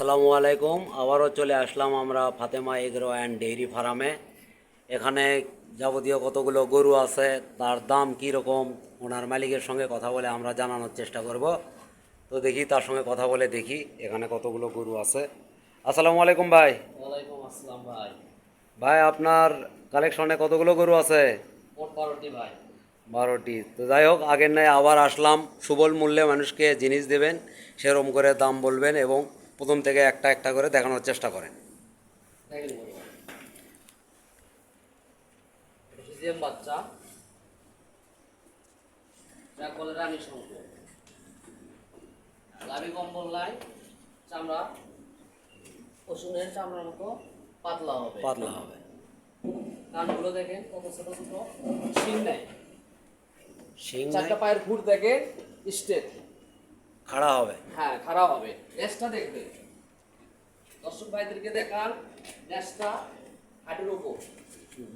আসসালামু আলাইকুম। আবারও চলে আসলাম আমরা ফাতেমা এগ্রো অ্যান্ড ডেইরি ফার্মে। এখানে যাবতীয় কতগুলো গরু আছে তার দাম কী রকম ওনার মালিকের সঙ্গে কথা বলে আমরা জানানোর চেষ্টা করব। তো দেখি তার সঙ্গে কথা বলে দেখি এখানে কতগুলো গরু আছে। আসসালামু আলাইকুম ভাই। ওয়ালাইকুম আসসালাম ভাই। ভাই আপনার কালেকশনে কতগুলো গরু আছে? বারোটি ভাই। বারোটি। তো যাই হোক আগের নয় আবার আসলাম। সুবল মূল্যে মানুষকে জিনিস দেবেন সেরকম করে দাম বলবেন এবং প্রথম থেকে একটা একটা করে দেখানোর চেষ্টা করেন। দেখেন বলুন ফিজিয়াম বাচ্চা রানী শঙ্কর লাভি কম্বল নাই চামড়া চামড়ার মতো পাতলা হবে। পাতলা হবে। কানগুলো দেখেন কত ছোট ছোট। শিং শিং চারটা পায়ের ফুট দেখে স্টেট। খাড়া হবে। হ্যাঁ খারাপ হবে। নেসটা দেখবে। দর্শক ভাইদেরকে দেখান নেসটা হাটের উপর।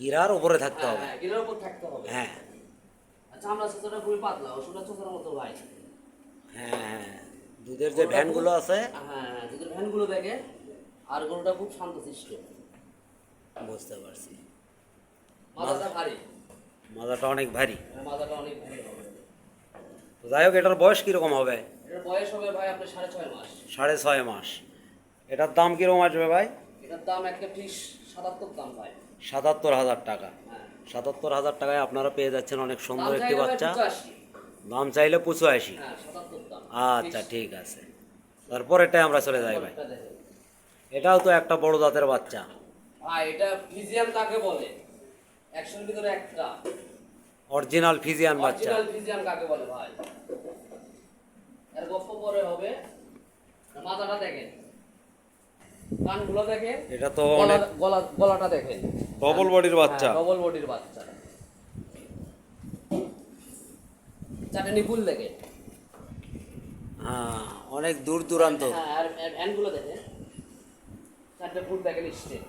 গিরার উপরে থাকতে হবে। হ্যাঁ গিরের উপর থাকতে হবে। হ্যাঁ। আচ্ছা আমরা ছোটটা খুবই পাতলা ওষুধটা ছোটোর মতো ভাই। হ্যাঁ হ্যাঁ দুধের যে ভ্যানগুলো আছে। হ্যাঁ দুধের ভ্যানগুলো দেখে। আর গরুটা খুব শান্তশিষ্ট বুঝতে পারছি। মাথাটা ভারী। মাজাটা অনেক ভারী। হ্যাঁ, মাথাটা অনেক ভারী হবে। যাই হোক এটার বয়স কীরকম হবে? বয়স হবে ভাই আপনার সাড়ে ছয় মাস। সাড়ে ছয় মাস। এটার দাম কীরকম আসবে ভাই? এটার দাম একটা ফিস সাতাত্তর দাম ভাই। সাতাত্তর হাজার টাকা। হ্যাঁ। সাতাত্তর হাজার টাকায় আপনারা পেয়ে যাচ্ছেন অনেক সুন্দর একটি বাচ্চা। দাম চাইলে পঁচাশি। হ্যাঁ আচ্ছা ঠিক আছে। তারপর এটাই আমরা চলে যাই ভাই। এটাও তো একটা বড় জাতের বাচ্চা। এটা ফিজিয়াম কাকে বলে? একশোর ভিতরে একটা। অরিজিনাল ফিজিয়ান বাচ্চা। অরিজিনাল ফিজিয়াম কাকে বলে ভাই? এর গপ্প পরে হবে। মাথাটা দেখেন। কানগুলো দেখেন। এটা তো গলা গলাটা দেখেন। ডবল বডির বাচ্চা। ডবল বডির বাচ্চা। চারটে নিপুল দেখেন। হ্যাঁ অনেক দূর দূরান্ত। হ্যাঁ আর ভ্যানগুলো দেখেন। চারটে ফুট দেখেন স্ট্রেট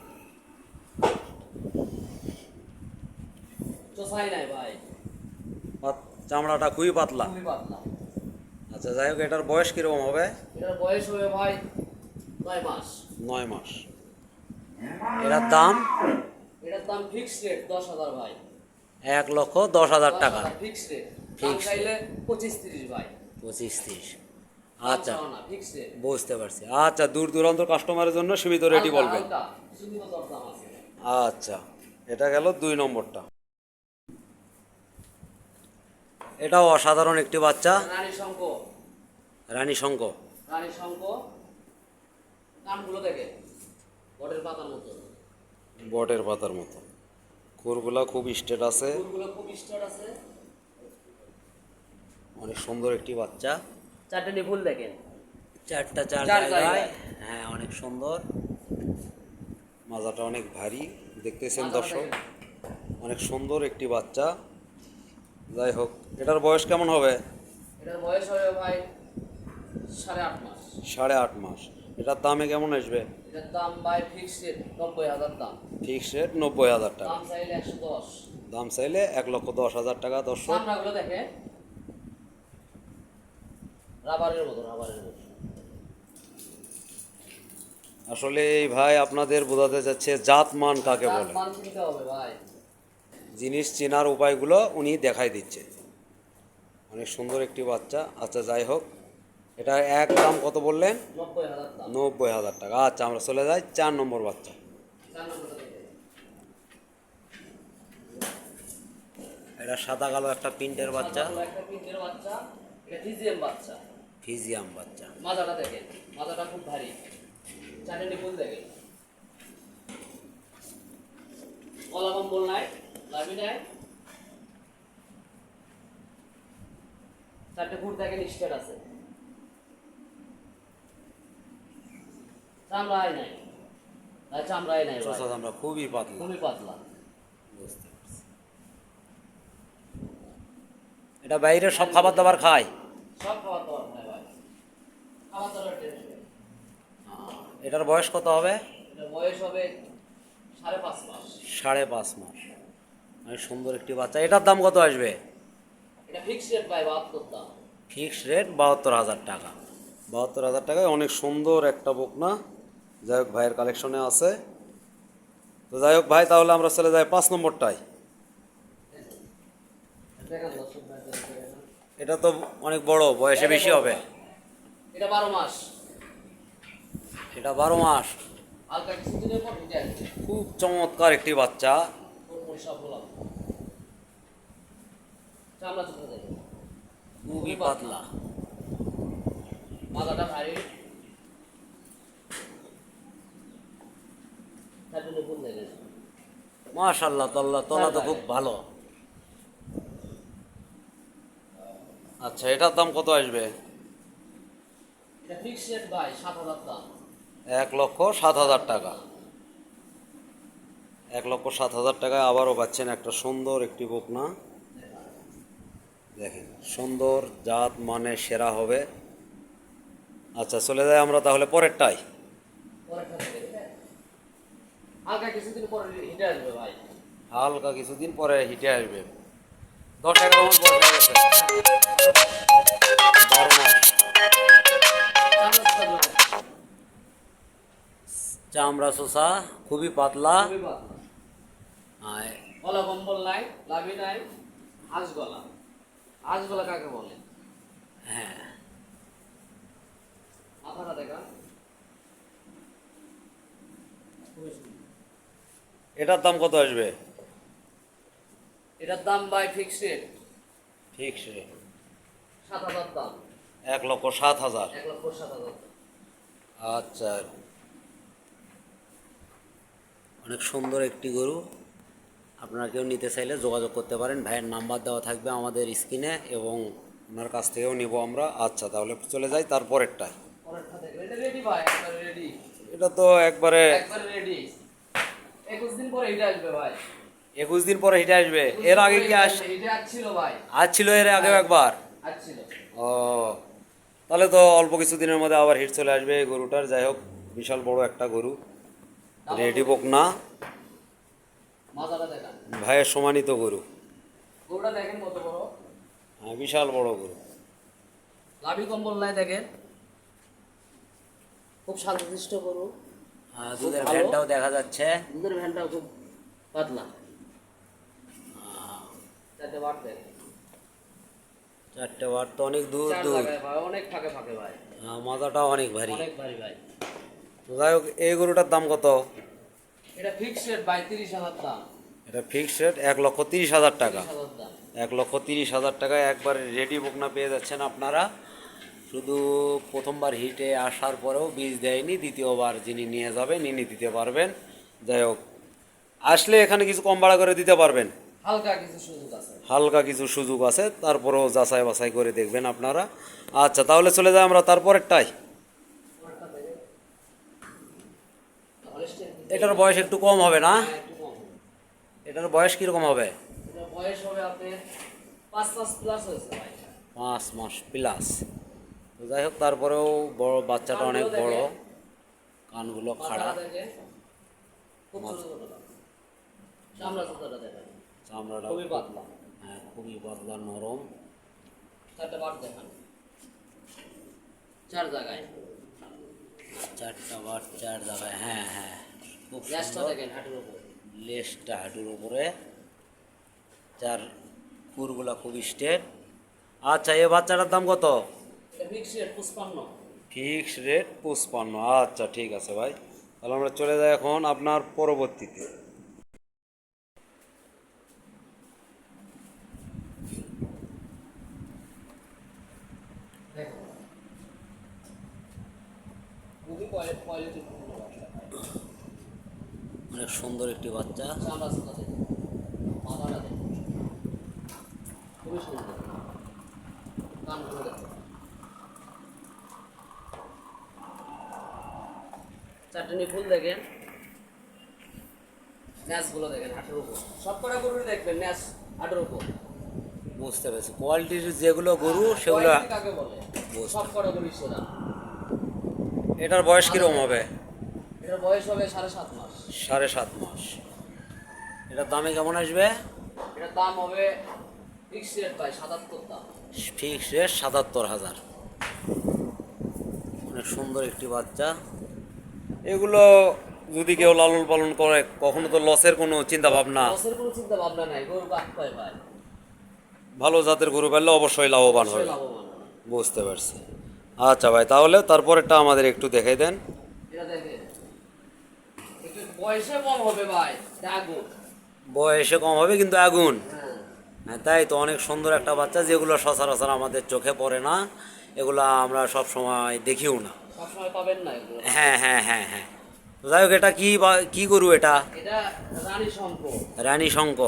চোষাই নাই ভাই। চামড়াটা খুবই পাতলা। খুবই পাতলা। আচ্ছা যাই হোক এটার বয়স কীরকম হবে? এটার বয়স হবে ভাই নয় মাস। নয় মাস। এটার দাম? এটার দাম ফিক্সড রেট দশ হাজার ভাই। এক লক্ষ দশ হাজার টাকা। ফিক্সড রেট Fixed চাইলে পঁচিশ তিরিশ ভাই। পঁচিশ তিরিশ। আচ্ছা। বুঝতে পারছি। আচ্ছা দূর দূরান্ত কাস্টমারের জন্য সীমিত রেটই বলবেন। সীমিত দরদাম আছে। আচ্ছা এটা গেল দুই নম্বরটা। এটাও অসাধারণ একটি বাচ্চা। রানী শঙ্ক রানী শঙ্ক কানগুলো দেখে। বটের পাতার মতো। বটের পাতার মতো। খুরগুলা খুব স্টেট আছে। ফুলগুলো খুব স্টার আছে। অনেক সুন্দর একটি বাচ্চা। চারটে নিপুল দেখেন। চারটা চার জায়গায়। হ্যাঁ অনেক সুন্দর। মাজাটা অনেক ভারী। দেখতেছেন দর্শক অনেক সুন্দর একটি বাচ্চা। যাই হোক এটার বয়স কেমন হবে? এটার বয়স হবে ভাই সাড়ে আট মাস। সাড়ে আট মাস। এটার দামে কেমন আসবে? এটার দাম ভাই ফিক্সড রেট নব্বই হাজার দাম। ফিক্স রেট নব্বই হাজার টাকা। দাম চাইলে একশো দশ। দাম চাইলে এক লক্ষ দশ হাজার টাকা দর্শক। সামনাগুলো দেখে। রাবারের মতো রাবারের মতো। আসলে এই ভাই আপনাদের বোঝাতে চাচ্ছে জাত মান কাকে বলে? জিনিস চেনার উপায়গুলো উনি দেখাই দিচ্ছে। অনেক সুন্দর একটি বাচ্চা। আচ্ছা যাই হোক। এটা এক দাম কত বললেন? নব্বই হাজার টাকা। আচ্ছা আমরা চলে যাই চার নম্বর বাচ্চা। এটা সাদা কালো একটা প্রিন্টের বাচ্চা। কালো ফিজিয়াম বাচ্চা। মাজাটা দেখেন। মাজাটা খুব ভারী। চারটে নিপুল দেখেন। গলা কম্বল নাই লাভি নাই। চারটে ফুট দেখেন স্টেট আছে। চামড়াই নাই। চামড়াই নাই। চোষা আমরা খুবই পাতলা। খুবই পাতলা। এটা বাইরে সব খাবার দাবার খায়? সব খাবার দাবার খায় ভাই। খাবার দাবার এটার বয়স কত হবে? বয়স হবে সাড়ে পাঁচ মাস। সাড়ে পাঁচ মাস। সুন্দর একটি বাচ্চা। এটার দাম কত আসবে? এটা ফিক্সড রেট ভাই বাহাত্তর দাম। ফিক্সড রেট বাহাত্তর হাজার টাকা। বাহাত্তর হাজার টাকায় অনেক সুন্দর একটা বকনা। যাই হোক ভাইয়ের কালেকশনে আছে। তো যাই হোক ভাই তাহলে আমরা চলে যাই পাঁচ নম্বরটায়। এটা তো অনেক বড় বয়সে বেশি হবে। এটা বারো মাস। এটা বারো মাস। খুব চমৎকার একটি বাচ্চা। খুবই পাতলা। মাথাটা ভারী তার জন্য কোন দেখেন মাশাল্লাহ তাল্লাহ তলা তো খুব ভালো। আচ্ছা এটার দাম কত আসবে? এক লক্ষ সাত হাজার টাকা। এক লক্ষ সাত হাজার টাকায় আবারও পাচ্ছেন একটা সুন্দর একটি বকনা। দেখেন সুন্দর জাত মানে সেরা হবে। আচ্ছা চলে যাই আমরা তাহলে পরেরটাই পরেরটা দেখেন ঠিক আছে? হালকা কিছুদিন পরে হিটে আসবে ভাই। হালকা কিছুদিন পরে হিটে আসবে। দশ এগারো মাস বয়স হয়ে গেছে। বারো মাস। চামড়া শোষা খুবই পাতলা। গলা কম্বল নাই লাভি নাই হাঁস গলা। হাঁস গলা কাকে বলে? হ্যাঁ। মাথাটা দেখা। এটার দাম কত আসবে? এটার দাম ভাই ফিক্স রেট ঠিক সে সাত হাজার দাম। এক লক্ষ সাত হাজার। এক লক্ষ সাত হাজার। আচ্ছা। অনেক সুন্দর একটি গরু। আপনারা কেউ নিতে চাইলে যোগাযোগ করতে পারেন। ভাইয়ের নাম্বার দেওয়া থাকবে আমাদের স্ক্রিনে এবং ওনার কাছ থেকেও নিব আমরা। আচ্ছা তাহলে চলে যাই তারপরেরটায় এটা রেডি ভাই একবারে রেডি এটা তো একবারে একবারে রেডি একুশ দিন পরে এটা আসবে ভাই। একুশ দিন পরে হিটে আসবে। এর আগে কি আস আসছিল ভাই। আজ ছিল এর আগে একবার? আসছিল ও তাহলে তো অল্প কিছু দিনের মধ্যে আবার হিট চলে আসবে এই গরুটার। যাই হোক বিশাল বড় একটা গরু। রেডি বোক না। ভাইয়ের সমানিত গরু। গরুটা দেখেন কত বড়। হ্যাঁ বিশাল বড় গরু। লাভি কম্বল নাই দেখেন। খুব শান্তশিষ্ট গরু। হ্যাঁ, দুধের ভ্যানটাও দেখা যাচ্ছে। দুধের ভ্যানটাও খুব পাতলা। চারটে বার চারটে বার তো অনেক জায়গায় ভাই অনেক ফাঁকে ফাঁকে ভাই। হ্যাঁ, মাথাটাও অনেক ভারী। অনেক ভারী ভাই। যাই হোক এই গরুটার দাম কত? এটা রেট ভাই তিরিশ হাজার দাম। এটা ফিক্সড রেট এক লক্ষ তিরিশ হাজার টাকা। এক লক্ষ তিরিশ হাজার টাকায় একবারে রেডি বকনা পেয়ে যাচ্ছেন আপনারা। শুধু প্রথমবার হিটে আসার পরেও বীজ দেয়নি দ্বিতীয়বার যিনি নিয়ে যাবেন ইনি দিতে পারবেন। যাই হোক আসলে এখানে কিছু কম ভাড়া করে দিতে পারবেন। হালকা কিছু সুযোগ আছে। হালকা কিছু সুযোগ আছে তারপরেও যাচাই বাছাই করে দেখবেন আপনারা। আচ্ছা তাহলে চলে যাই আমরা তারপরেরটাই। এটার বয়স একটু কম হবে না? হ্যাঁ। এটার বয়স কীরকম হবে? বয়স হবে আপনার পাঁচ পাঁচ প্লাস হয়েছে পাঁচ মাস প্লাস যাই হোক তারপরেও বড় বাচ্চাটা অনেক বড়। কানগুলো খাড়া। চামড়াটা খুবই পাতলা। হ্যাঁ খুবই পাতলা নরম। দেখান। চার জায়গায়। চারটা বার চার জায়গায় হ্যাঁ হ্যাঁ। খুব লেজটা হাঁটুর উপরে। চার কুরগুলা খুব স্টেট আচ্ছা এ বাচ্চাটার দাম কত? এটা ফিক্স রেট পুষ্পান্ন ফিক্স রেট পঁচপান্ন আচ্ছা ঠিক আছে ভাই। তাহলে আমরা চলে যাই এখন আপনার পরবর্তীতে। অনেক সুন্দর একটি বাচ্চা চামড়া চোখটা দেখেন মাথাটা দেখেন খুবই সুন্দর কানগুলো দেখেন চারটে ফুল দেখেন। ন্যাসগুলো দেখেন হাটের উপর। সব কটা গরুই দেখবেন ন্যাস হাটের উপর। বুঝতে পেরেছি। কোয়ালিটির যেগুলো গরু সেগুলো কাকে বলে? সব কটা গরু সেরা। এটার বয়স কীরকম হবে? এটার বয়স হবে সাড়ে সাত মাস। সাড়ে সাত মাস। এটার দামে কেমন আসবে? এটার দাম হবে ফিক্স রেট ভাই সাতাত্তর দাম ফিক্স রেট সাতাত্তর হাজার। অনেক সুন্দর একটি বাচ্চা। এগুলো যদি কেউ লালন পালন করে কখনো তো লসের কোনো চিন্তা ভাবনা লসের কোনো চিন্তা ভাবনা নাই গরু ভাই। ভালো জাতের গরু পেলে অবশ্যই লাভবান হবে। বুঝতে পারছি। আচ্ছা ভাই তাহলে তারপরেরটা আমাদের একটু দেখাই দেন। দেখে বয়সে কম হবে ভাই বয়সে কম হবে কিন্তু আগুন। হ্যাঁ। হ্যাঁ তাই তো অনেক সুন্দর একটা বাচ্চা যেগুলো সচরাচর আমাদের চোখে পড়ে না এগুলো আমরা সব সময় দেখিও না। পাবেন না হ্যাঁ হ্যাঁ হ্যাঁ হ্যাঁ। যাই হোক এটা কি কি গরু এটা? রানী শঙ্খ। রানী শঙ্ক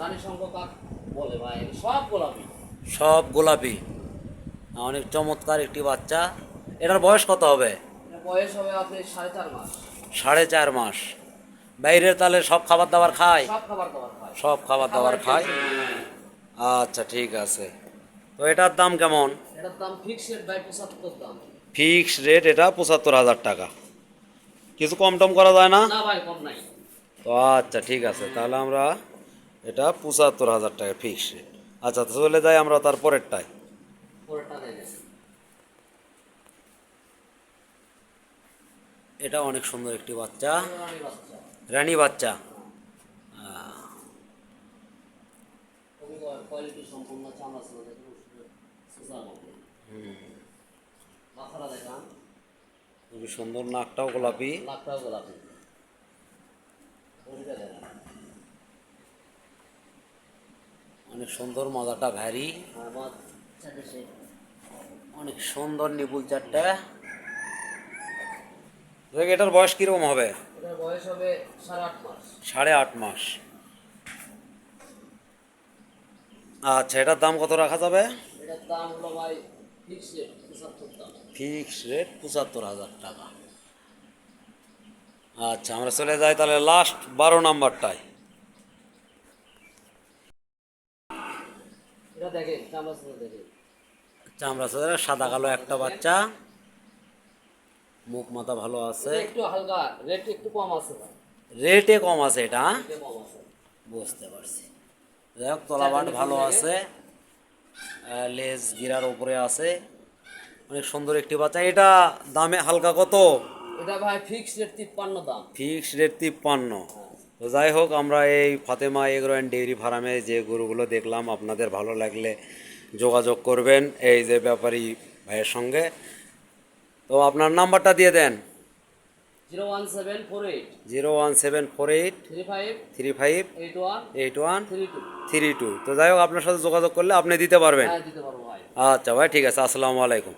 রানী শঙ্খ কাক বলে ভাই সব গোলাপি। সব গোলাপি। অনেক চমৎকার একটি বাচ্চা। এটার বয়স কত হবে? বয়স হবে আপনি সাড়ে চার মাস। সাড়ে চার মাস। বাইরের তাহলে সব খাবার দাবার খায়? সব খাবার দাবার খায়। সব খাবার দাবার খায়? আচ্ছা ঠিক আছে। তো এটার দাম কেমন? এটার দাম ফিক্সড বাই পঁচাত্তর দাম। ফিক্স রেট এটা পঁচাত্তর হাজার টাকা। কিছু কম টম করা যায় না? তো আচ্ছা ঠিক আছে। তাহলে আমরা এটা পঁচাত্তর হাজার টাকা ফিক্স রেট। আচ্ছা চলে যাই আমরা তার পরেরটায়। এটা অনেক সুন্দর একটি বাচ্চা। রানী বাচ্চা। কোয়ালিটি সম্পূর্ণ চামড়া ছিল মতো মাথাটা দেখান খুবই সুন্দর নাকটাও গোলাপি। লাখটাও গোলাপি। অনেক সুন্দর মাজাটা ভ্যারি আমার অনেক সুন্দর নিপুল চারটা। দেখ এটার বয়স কীরকম হবে? বয়স হবে সাড়ে আট মাস। আচ্ছা এটার দাম কত রাখা যাবে? এটার দাম হলো ভাই ফিক্সড ফিক্স রেট পঁচাত্তর হাজার টাকা। আচ্ছা আমরা চলে যাই তাহলে লাস্ট বারো নাম্বারটায়। চামড়া সাদা সাদা কালো একটা বাচ্চা। মুখ মাথা ভালো আছে। একটু হালকা রেট একটু কম আছে রেটে কম আছে এটা হ্যাঁ? বুঝতে পারছি। যাই হোক তলাবাট ভালো আছে। লেজ গিরার উপরে আছে। অনেক সুন্দর একটি বাচ্চা। এটা দামে হালকা কত? এটা ভাই ফিক্সড রেট তিপ্পান্ন দাম। ফিক্স রেট তিপ্পান্ন। তো যাই হোক আমরা এই ফাতেমা এগ্রো অ্যান্ড ডেইরি ফার্মে যে গরুগুলো দেখলাম আপনাদের ভালো লাগলে যোগাযোগ করবেন। এই যে ব্যাপারী ভাইয়ের সঙ্গে। তো আপনার নাম্বারটা দিয়ে দেন। Zero one seven four eight. Zero one seven four eight three five. Three five eight one. Eight one three two. Three two. তো যাই হোক আপনার সাথে যোগাযোগ করলে আপনি দিতে পারবেন। হ্যাঁ দিতে পারব ভাই। আচ্ছা ভাই ঠিক আছে আসসালামু আলাইকুম।